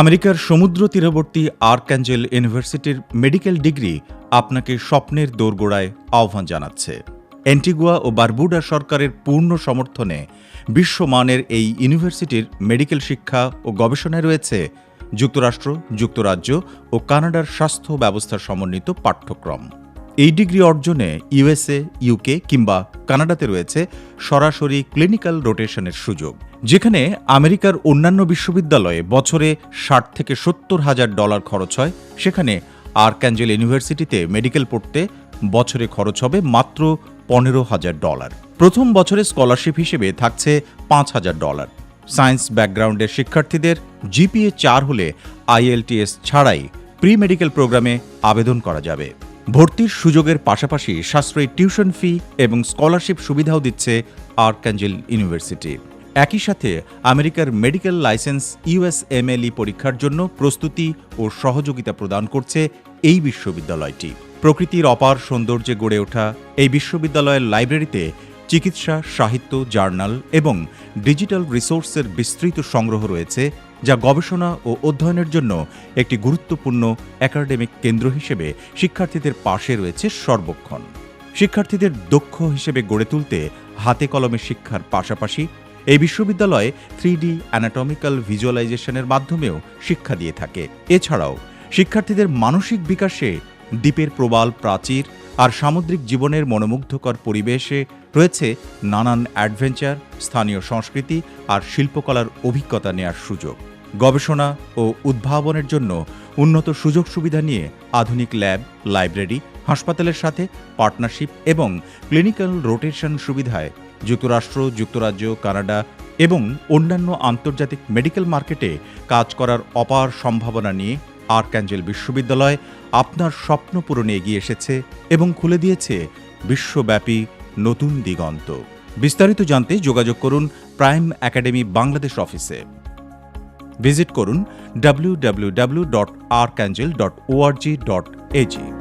আমেরিকার সমুদ্র তীরবর্তী আর্ক অ্যাঞ্জেল ইউনিভার্সিটির মেডিকেল ডিগ্রি আপনাকে স্বপ্নের দোরগোড়ায় আহ্বান জানাচ্ছে। অ্যান্টিগুয়া ও বারবুডা সরকারের পূর্ণ সমর্থনে বিশ্বমানের এই ইউনিভার্সিটির মেডিকেল শিক্ষা ও গবেষণায় রয়েছে যুক্তরাষ্ট্র, যুক্তরাজ্য ও কানাডার স্বাস্থ্য ব্যবস্থার সমন্বিত পাঠ্যক্রম। এই ডিগ্রি অর্জনে ইউএসএ, ইউকে কিংবা কানাডাতে রয়েছে সরাসরি ক্লিনিক্যাল রোটেশনের সুযোগ, যেখানে আমেরিকার অন্যান্য বিশ্ববিদ্যালয়ে বছরে ষাট থেকে সত্তর হাজার ডলার খরচ হয়। সেখানে আর্ক্যাঞ্জেল ইউনিভার্সিটিতে মেডিকেল পড়তে বছরে খরচ হবে মাত্র পনেরো হাজার ডলার। প্রথম বছরে স্কলারশিপ হিসেবে থাকছে পাঁচ হাজার ডলার। সায়েন্স ব্যাকগ্রাউন্ডের শিক্ষার্থীদের জিপিএ চার হলে আইএলটিএস ছাড়াই প্রি মেডিকেল প্রোগ্রামে আবেদন করা যাবে। ভর্তির সুযোগের পাশাপাশি সাশ্রয়ী টিউশন ফি এবং স্কলারশিপ সুবিধাও দিচ্ছে আর্কাঞ্জেল ইউনিভার্সিটি। একই সাথে আমেরিকার মেডিকেল লাইসেন্স ইউএসএমএলই পরীক্ষার জন্য প্রস্তুতি ও সহযোগিতা প্রদান করছে এই বিশ্ববিদ্যালয়টি। প্রকৃতির অপার সৌন্দর্যে গড়ে ওঠা এই বিশ্ববিদ্যালয়ের লাইব্রেরিতে চিকিৎসা, সাহিত্য, জার্নাল এবং ডিজিটাল রিসোর্সের বিস্তৃত সংগ্রহ রয়েছে যা গবেষণা ও অধ্যয়নের জন্য একটি গুরুত্বপূর্ণ একাডেমিক কেন্দ্র হিসেবে শিক্ষার্থীদের পাশে রয়েছে সর্বক্ষণ। শিক্ষার্থীদের দক্ষ হিসেবে গড়ে তুলতে হাতে কলমে শিক্ষার পাশাপাশি এই বিশ্ববিদ্যালয়ে থ্রি ডি অ্যানাটমিক্যাল ভিজুয়ালাইজেশনের মাধ্যমেও শিক্ষা দিয়ে থাকে। এছাড়াও শিক্ষার্থীদের মানসিক বিকাশে দ্বীপের প্রবাল প্রাচীর আর সামুদ্রিক জীবনের মনোমুগ্ধকর পরিবেশে রয়েছে নানান অ্যাডভেঞ্চার, স্থানীয় সংস্কৃতি আর শিল্পকলার অভিজ্ঞতা নেয়ার সুযোগ। গবেষণা ও উদ্ভাবনের জন্য উন্নত সুযোগ সুবিধা নিয়ে আধুনিক ল্যাব, লাইব্রেরি, হাসপাতালের সাথে পার্টনারশিপ এবং ক্লিনিক্যাল রোটেশন সুবিধায় যুক্তরাষ্ট্র, যুক্তরাজ্য, কানাডা এবং অন্যান্য আন্তর্জাতিক মেডিকেল মার্কেটে কাজ করার অপার সম্ভাবনা নিয়ে আর্ক্যাঞ্জেল বিশ্ববিদ্যালয় আপনার স্বপ্ন পূরণে এগিয়ে এসেছে এবং খুলে দিয়েছে বিশ্বব্যাপী নতুন দিগন্ত। বিস্তারিত জানতে যোগাযোগ করুন প্রাইম একাডেমি বাংলাদেশ অফিসে। ভিজিট করুন W W W dot Archangel dot ORG dot AG